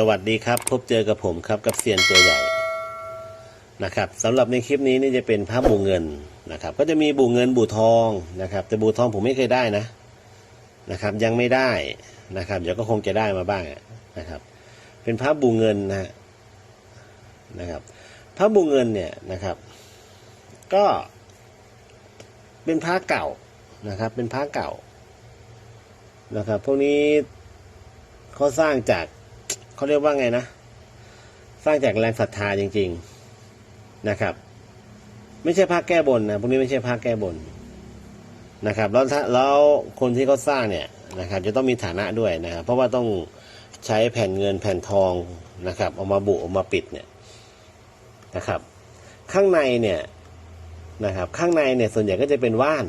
สวัสดีครับ พบเจอกับผมครับกับเซียนตัวใหญ่นะครับสำหรับในคลิปนี้นี่จะเป็นพระบูเงินนะครับ ก็จะมีบูเงินบูทองนะครับ แต่บูทองผมไม่เคยได้นะนะครับ ยังไม่ได้นะครับเดี๋ยวก็คงจะได้มาบ้างนะครับ เป็นพระบูเงินนะฮะนะครับพระบูเงินเนี่ยนะครับ ก็เป็นพระเก่านะครับ เป็นพระเก่านะครับ พวกนี้เขาสร้างจาก เขาเรียกว่าไงนะ สร้างจากแรงศรัทธาจริง ๆนะครับ ไม่ใช่พระแก้บนนะพวกนี้ไม่ใช่พระแก้บนนะครับแล้วถ้าแล้วคนที่เขาสร้างเนี่ยนะครับ จะต้องมีฐานะด้วยนะครับ เพราะว่าต้องใช้แผ่นเงินแผ่นทองนะครับเอามาบุเอามาปิดเนี่ยนะครับ ข้างในเนี่ยนะครับ ข้างในเนี่ยส่วนใหญ่ก็จะเป็นว่าน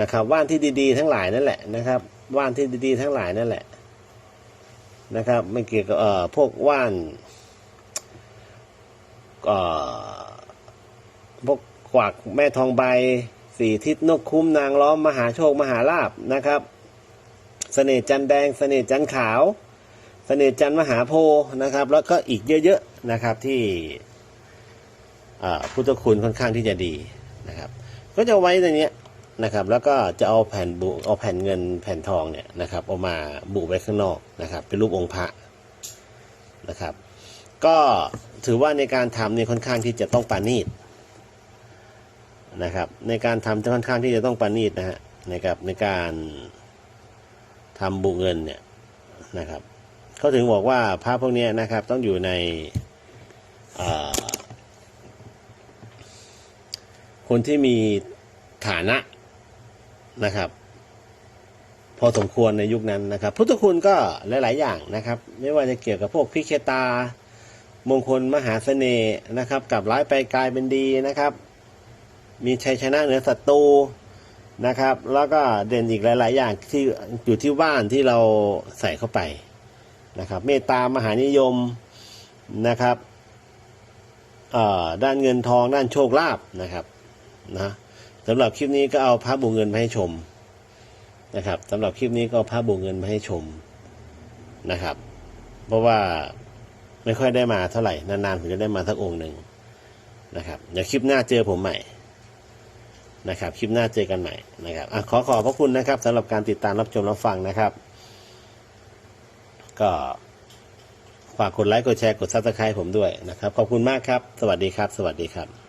นะครับ ว่านที่ดีๆ ทั้งหลายนั่นแหละนะครับ ว่านที่ดีๆ ทั้งหลายนั่นแหละ นะครับ ไม่เกี่ยวกับพวกว่านพวกกวักแม่ทองใบสี่ทิศนกคุ้มนางล้อมมหาโชคมหาลาบนะครับเสน่ห์จันแดงเสน่ห์จันขาวเสน่ห์จันมหาโพนะครับ แล้วก็อีกเยอะๆนะครับที่พุทธคุณค่อนข้างที่จะดีนะครับ ก็จะไว้ในนี้ นะครับ แล้วก็จะเอาแผ่นบุเอาแผ่นเงินแผ่นทองเนี่ยนะครับเอามาบุไว้ข้างนอกนะครับ เป็นรูปองค์พระนะครับ ก็ถือว่าในการทำเนี่ยค่อนข้างที่จะต้องปานีตนะครับ ในการทำจะค่อนข้างที่จะต้องปานีตนะฮะนะครับในการทำบุเงินเนี่ยนะครับเขาถึงบอกว่าพระพวกนี้นะครับต้องอยู่ในคนที่มีฐานะ นะครับ พอสมควรในยุคนั้นนะครับ พุทธคุณก็หลาย ๆ อย่างนะครับ ไม่ว่าจะเกี่ยวกับพวกพิเคตามงคลมหาเสน่ห์นะครับกลับร้ายไปกลายเป็นดีนะครับ มีชัยชนะเหนือศัตรูนะครับ แล้วก็เด่นอีกหลาย ๆ อย่างที่อยู่ที่ว่านที่เราใส่เข้าไปนะครับ เมตตามหานิยมนะครับด้านเงินทองด้านโชคลาภนะครับนะ สำหรับคลิปนี้ก็เอาพระบุเงินมาให้ชมนะครับสำหรับคลิปนี้ก็เอาพระบุเงินมาให้ชมนะครับ เพราะว่าไม่ค่อยได้มาเท่าไหร่นานๆผมจะได้มาสักองค์หนึ่งนะครับเดี๋ยวคลิปหน้าเจอผมใหม่นะครับ คลิปหน้าเจอกันใหม่นะครับอขอขอบพระคุณนะครับสำหรับการติดตามรับชมรับฟังนะครับ ก็ฝากกดไลค์กดแชร์กดซับสไครต์ผมด้วยนะครับ ขอบคุณมากครับ สวัสดีครับ สวัสดีครับ